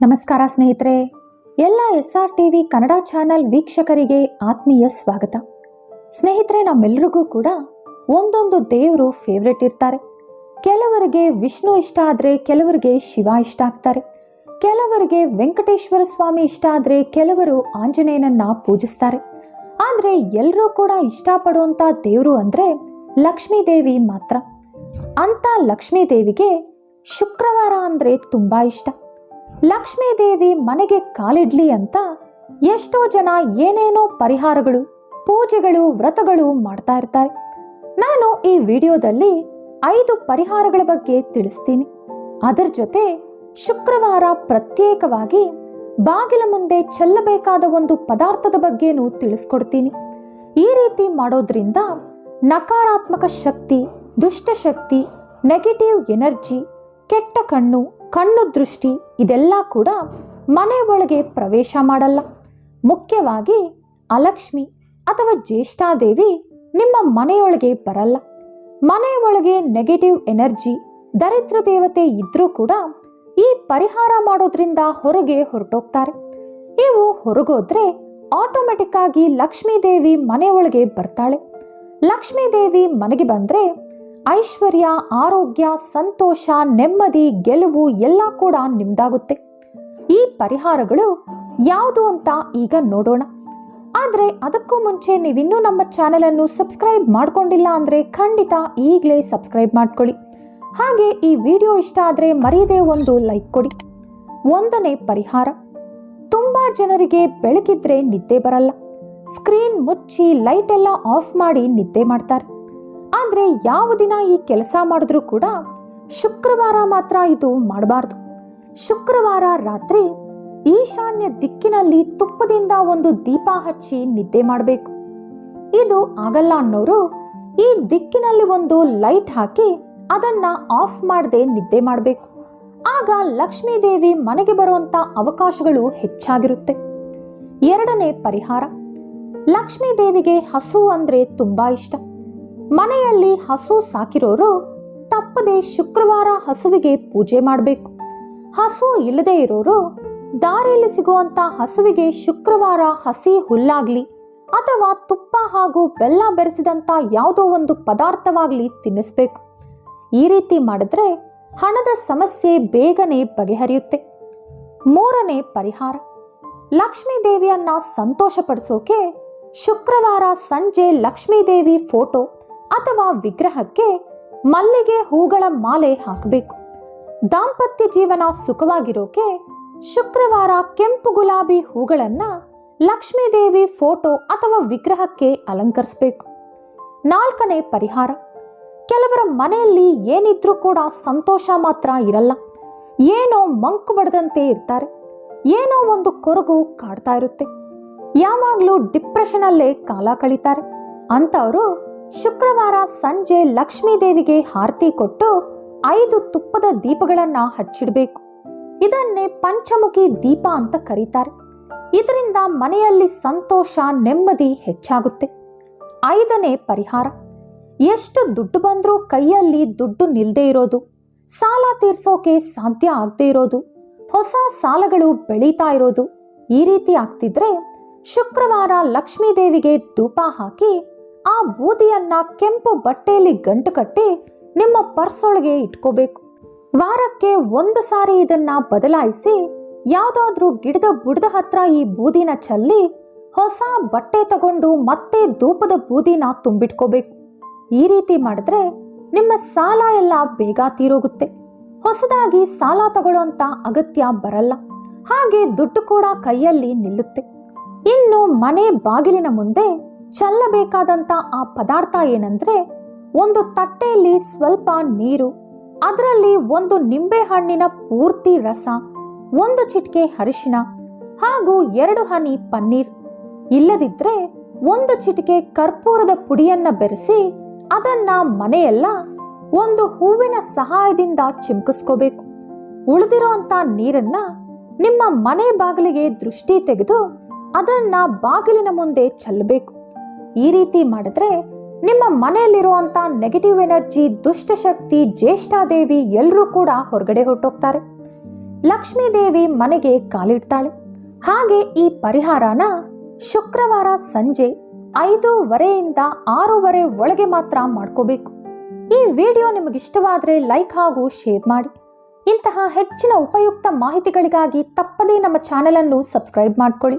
ನಮಸ್ಕಾರ ಸ್ನೇಹಿತರೆ, ಎಲ್ಲ S R T V Kannada channel ವೀಕ್ಷಕರಿಗೆ ಆತ್ಮೀಯ ಸ್ವಾಗತ. ಸ್ನೇಹಿತರೆ, ನಮ್ಮೆಲ್ರಿಗೂ ಕೂಡ ಒಂದೊಂದು ದೇವರು ಫೇವ್ರೆಟ್ ಇರ್ತಾರೆ. ಕೆಲವರಿಗೆ ವಿಷ್ಣು ಇಷ್ಟ ಆದರೆ ಕೆಲವರಿಗೆ ಶಿವ ಇಷ್ಟ ಆಗ್ತಾರೆ. ಕೆಲವರಿಗೆ ವೆಂಕಟೇಶ್ವರ ಸ್ವಾಮಿ ಇಷ್ಟ ಆದರೆ ಕೆಲವರು ಆಂಜನೇಯನನ್ನ ಪೂಜಿಸ್ತಾರೆ. ಆದರೆ ಎಲ್ಲರೂ ಕೂಡ ಇಷ್ಟಪಡುವಂಥ ದೇವರು ಅಂದರೆ ಲಕ್ಷ್ಮೀದೇವಿ ಮಾತ್ರ. ಅಂಥ ಲಕ್ಷ್ಮೀದೇವಿಗೆ ಶುಕ್ರವಾರ ಅಂದರೆ ತುಂಬ ಇಷ್ಟ. ಲಕ್ಷ್ಮೀ ದೇವಿ ಮನೆಗೆ ಕಾಲಿಡ್ಲಿ ಅಂತ ಎಷ್ಟೋ ಜನ ಏನೇನೋ ಪರಿಹಾರಗಳು, ಪೂಜೆಗಳು, ವ್ರತಗಳು ಮಾಡ್ತಾ ಇರ್ತಾರೆ. ನಾನು ಈ ವಿಡಿಯೋದಲ್ಲಿ ಐದು ಪರಿಹಾರಗಳ ಬಗ್ಗೆ ತಿಳಿಸ್ತೀನಿ. ಅದರ ಜೊತೆ ಶುಕ್ರವಾರ ಪ್ರತ್ಯೇಕವಾಗಿ ಬಾಗಿಲ ಮುಂದೆ ಚೆಲ್ಲಬೇಕಾದ ಒಂದು ಪದಾರ್ಥದ ಬಗ್ಗೆನೂ ತಿಳಿಸ್ಕೊಡ್ತೀನಿ. ಈ ರೀತಿ ಮಾಡೋದ್ರಿಂದ ನಕಾರಾತ್ಮಕ ಶಕ್ತಿ ದುಷ್ಟಶಕ್ತಿ ನೆಗೆಟಿವ್ ಎನರ್ಜಿ ಕೆಟ್ಟ ಕಣ್ಣು ಕಣ್ಣು ದೃಷ್ಟಿ ಇದೆಲ್ಲ ಕೂಡ ಮನೆ ಒಳಗೆ ಪ್ರವೇಶ ಮಾಡಲ್ಲ. ಮುಖ್ಯವಾಗಿ ಅಲಕ್ಷ್ಮಿ ಅಥವಾ ಜ್ಯೇಷ್ಠಾದೇವಿ ನಿಮ್ಮ ಮನೆಯೊಳಗೆ ಬರಲ್ಲ. ಮನೆ ಒಳಗೆ ನೆಗೆಟಿವ್ ಎನರ್ಜಿ ದರಿದ್ರ ದೇವತೆ ಇದ್ರೂ ಕೂಡ ಈ ಪರಿಹಾರ ಮಾಡೋದ್ರಿಂದ ಹೊರಗೆ ಹೊರಟೋಗ್ತಾರೆ. ಇವು ಹೊರಗೋದ್ರೆ ಆಟೋಮೆಟಿಕ್ ಆಗಿ ಲಕ್ಷ್ಮೀ ದೇವಿ ಮನೆಯೊಳಗೆ ಬರ್ತಾಳೆ. ಲಕ್ಷ್ಮೀದೇವಿ ಮನೆಗೆ ಬಂದ್ರೆ ಐಶ್ವರ್ಯ, ಆರೋಗ್ಯ, ಸಂತೋಷ, ನೆಮ್ಮದಿ, ಗೆಲುವು ಎಲ್ಲ ಕೂಡ ನಿಮ್ದಾಗುತ್ತೆ. ಈ ಪರಿಹಾರಗಳು ಯಾವುದು ಅಂತ ಈಗ ನೋಡೋಣ. ಆದರೆ ಅದಕ್ಕೂ ಮುಂಚೆ ನೀವಿನ್ನೂ ನಮ್ಮ ಚಾನೆಲನ್ನು ಸಬ್ಸ್ಕ್ರೈಬ್ ಮಾಡ್ಕೊಂಡಿಲ್ಲ ಅಂದರೆ ಖಂಡಿತ ಈಗಲೇ ಸಬ್ಸ್ಕ್ರೈಬ್ ಮಾಡ್ಕೊಳ್ಳಿ. ಹಾಗೆ ಈ ವಿಡಿಯೋ ಇಷ್ಟ ಆದರೆ ಮರೆಯದೆ ಒಂದು ಲೈಕ್ ಕೊಡಿ. ಒಂದನೇ ಪರಿಹಾರ, ತುಂಬ ಜನರಿಗೆ ಬೆಳಕಿದ್ರೆ ನಿದ್ದೆ ಬರಲ್ಲ. ಸ್ಕ್ರೀನ್ ಮುಚ್ಚಿ ಲೈಟ್ ಎಲ್ಲ ಆಫ್ ಮಾಡಿ ನಿದ್ದೆ ಮಾಡ್ತಾರೆ. ಆದರೆ ಯಾವ ದಿನ ಈ ಕೆಲಸ ಮಾಡಿದ್ರೂ ಕೂಡ ಶುಕ್ರವಾರ ಮಾತ್ರ ಇದು ಮಾಡಬಾರ್ದು. ಶುಕ್ರವಾರ ರಾತ್ರಿ ಈಶಾನ್ಯ ದಿಕ್ಕಿನಲ್ಲಿ ತುಪ್ಪದಿಂದ ಒಂದು ದೀಪ ಹಚ್ಚಿ ನಿದ್ದೆ ಮಾಡಬೇಕು. ಇದು ಆಗಲ್ಲ ಅನ್ನೋರು ಈ ದಿಕ್ಕಿನಲ್ಲಿ ಒಂದು ಲೈಟ್ ಹಾಕಿ ಅದನ್ನ ಆಫ್ ಮಾಡದೆ ನಿದ್ದೆ ಮಾಡಬೇಕು. ಆಗ ಲಕ್ಷ್ಮೀ ದೇವಿ ಮನೆಗೆ ಬರುವಂತ ಅವಕಾಶಗಳು ಹೆಚ್ಚಾಗಿರುತ್ತೆ. ಎರಡನೇ ಪರಿಹಾರ ಲಕ್ಷ್ಮೀ ದೇವಿಗೆ ಹಸು ಅಂದ್ರೆ ತುಂಬಾ ಇಷ್ಟ. ಮನೆಯಲ್ಲಿ ಹಸು ಸಾಕಿರೋರು ತಪ್ಪದೆ ಶುಕ್ರವಾರ ಹಸುವಿಗೆ ಪೂಜೆ ಮಾಡಬೇಕು. ಹಸು ಇಲ್ಲದೆ ಇರೋರು ದಾರಿಯಲ್ಲಿ ಸಿಗುವಂತ ಹಸುವಿಗೆ ಶುಕ್ರವಾರ ಹಸಿ ಹುಲ್ಲಾಗ್ಲಿ ಅಥವಾ ತುಪ್ಪ ಹಾಗೂ ಬೆಲ್ಲ ಬೆರೆಸಿದಂತ ಯಾವುದೋ ಒಂದು ಪದಾರ್ಥವಾಗ್ಲಿ ತಿನ್ನಿಸ್ಬೇಕು. ಈ ರೀತಿ ಮಾಡಿದ್ರೆ ಹಣದ ಸಮಸ್ಯೆ ಬೇಗನೆ ಬಗೆಹರಿಯುತ್ತೆ. ಮೂರನೇ ಪರಿಹಾರ ಲಕ್ಷ್ಮೀ ದೇವಿಯನ್ನ ಸಂತೋಷಪಡಿಸೋಕೆ ಶುಕ್ರವಾರ ಸಂಜೆ ಲಕ್ಷ್ಮೀದೇವಿ ಫೋಟೋ ಅಥವಾ ವಿಗ್ರಹಕ್ಕೆ ಮಲ್ಲಿಗೆ ಹೂಗಳ ಮಾಲೆ ಹಾಕಬೇಕು. ದಾಂಪತ್ಯ ಜೀವನ ಸುಖವಾಗಿರೋಕೆ ಶುಕ್ರವಾರ ಕೆಂಪು ಗುಲಾಬಿ ಹೂಗಳನ್ನ ಲಕ್ಷ್ಮೀದೇವಿ ಫೋಟೋ ಅಥವಾ ವಿಗ್ರಹಕ್ಕೆ ಅಲಂಕರಿಸಬೇಕು. ನಾಲ್ಕನೇ ಪರಿಹಾರ, ಕೆಲವರ ಮನೆಯಲ್ಲಿ ಏನಿದ್ರೂ ಕೂಡ ಸಂತೋಷ ಮಾತ್ರ ಇರಲ್ಲ. ಏನೋ ಮಂಕು ಬಡದಂತೆ ಇರ್ತಾರೆ. ಏನೋ ಒಂದು ಕೊರಗು ಕಾಡ್ತಾ ಇರುತ್ತೆ. ಯಾವಾಗಲೂ ಡಿಪ್ರೆಷನಲ್ಲೇ ಕಾಲ ಕಳೀತಾರೆ. ಅಂಥವರು ಶುಕ್ರವಾರ ಸಂಜೆ ಲಕ್ಷ್ಮೀ ದೇವಿಗೆ ಆರತಿ ಕೊಟ್ಟು ಐದು ತುಪ್ಪದ ದೀಪಗಳನ್ನ ಹಚ್ಚಿಡಬೇಕು. ಇದನ್ನೇ ಪಂಚಮುಖಿ ದೀಪ ಅಂತ ಕರೀತಾರೆ. ಇದರಿಂದ ಮನೆಯಲ್ಲಿ ಸಂತೋಷ, ನೆಮ್ಮದಿ ಹೆಚ್ಚಾಗುತ್ತೆ. ಐದನೇ ಪರಿಹಾರ, ಎಷ್ಟು ದುಡ್ಡು ಬಂದರೂ ಕೈಯಲ್ಲಿ ದುಡ್ಡು ನಿಲ್ಲದೆ ಇರೋದು, ಸಾಲ ತೀರ್ಸೋಕೆ ಸಾಧ್ಯ ಆಗದೆ ಇರೋದು, ಹೊಸ ಸಾಲಗಳು ಬೆಳೀತಾ ಇರೋದು ಈ ರೀತಿ ಆಗ್ತಿದ್ರೆ ಶುಕ್ರವಾರ ಲಕ್ಷ್ಮೀ ದೇವಿಗೆ ಧೂಪ ಹಾಕಿ ಆ ಬೂದಿಯನ್ನ ಕೆಂಪು ಬಟ್ಟೆಯಲ್ಲಿ ಗಂಟು ಕಟ್ಟಿ ನಿಮ್ಮ ಪರ್ಸ್ ಒಳಗೆ ಇಟ್ಕೋಬೇಕು. ವಾರಕ್ಕೆ ಒಂದು ಸಾರಿ ಇದನ್ನ ಬದಲಾಯಿಸಿ ಯಾವುದಾದ್ರೂ ಗಿಡದ ಬುಡದ ಹತ್ರ ಈ ಬೂದಿನ ಚಲ್ಲಿ ಹೊಸ ಬಟ್ಟೆ ತಗೊಂಡು ಮತ್ತೆ ಧೂಪದ ಬೂದಿನ ತುಂಬಿಟ್ಕೋಬೇಕು. ಈ ರೀತಿ ಮಾಡಿದ್ರೆ ನಿಮ್ಮ ಸಾಲ ಎಲ್ಲ ಬೇಗ ತೀರೋಗುತ್ತೆ. ಹೊಸದಾಗಿ ಸಾಲ ತಗೊಳ್ಳೋಂತ ಅಗತ್ಯ ಬರಲ್ಲ. ಹಾಗೆ ದುಡ್ಡು ಕೂಡ ಕೈಯಲ್ಲಿ ನಿಲ್ಲುತ್ತೆ. ಇನ್ನು ಮನೆ ಬಾಗಿಲಿನ ಮುಂದೆ ಚೆಲ್ಲಬೇಕಾದಂತ ಆ ಪದಾರ್ಥ ಏನಂದ್ರೆ ಒಂದು ತಟ್ಟೆಯಲ್ಲಿ ಸ್ವಲ್ಪ ನೀರು, ಅದರಲ್ಲಿ ಒಂದು ನಿಂಬೆ ಹಣ್ಣಿನ ಪೂರ್ತಿ ರಸ, ಒಂದು ಚಿಟಿಕೆ ಅರಿಶಿನ ಹಾಗೂ ಎರಡು ಹನಿ ಪನ್ನೀರ್. ಇಲ್ಲದಿದ್ರೆ ಒಂದು ಚಿಟಿಕೆ ಕರ್ಪೂರದ ಪುಡಿಯನ್ನ ಬೆರೆಸಿ ಅದನ್ನ ಮನೆಯೆಲ್ಲ ಒಂದು ಹೂವಿನ ಸಹಾಯದಿಂದ ಚಿಮ್ಕಿಸ್ಕೋಬೇಕು. ಉಳಿದಿರೋಂಥ ನೀರನ್ನ ನಿಮ್ಮ ಮನೆ ಬಾಗಿಲಿಗೆ ದೃಷ್ಟಿ ತೆಗೆದು ಅದನ್ನ ಬಾಗಿಲಿನ ಮುಂದೆ ಚೆಲ್ಲಬೇಕು ಈ ರೀತಿ ಮಾಡಿದ್ರೆ ನಿಮ್ಮ ಮನೆಯಲ್ಲಿರುವಂತ ನೆಗೆಟಿವ್ ಎನರ್ಜಿ ದುಷ್ಟಶಕ್ತಿ, ಜ್ಯೇಷ್ಠಾದೇವಿ ಎಲ್ಲರೂ ಕೂಡ ಹೊರಗಡೆ ಹೊರಟೋಗ್ತಾರೆ. ಲಕ್ಷ್ಮೀದೇವಿ ಮನೆಗೆ ಕಾಲಿಡ್ತಾಳೆ. ಹಾಗೆ ಈ ಪರಿಹಾರನ ಶುಕ್ರವಾರ ಸಂಜೆ ಐದೂವರೆಯಿಂದ ಆರೂವರೆ ಒಳಗೆ ಮಾತ್ರ ಮಾಡ್ಕೋಬೇಕು. ಈ ವಿಡಿಯೋ ನಿಮಗಿಷ್ಟವಾದರೆ ಲೈಕ್ ಹಾಗೂ ಶೇರ್ ಮಾಡಿ. ಇಂತಹ ಹೆಚ್ಚಿನ ಉಪಯುಕ್ತ ಮಾಹಿತಿಗಳಿಗಾಗಿ ತಪ್ಪದೇ ನಮ್ಮ ಚಾನೆಲ್ ಸಬ್ಸ್ಕ್ರೈಬ್ ಮಾಡ್ಕೊಳ್ಳಿ.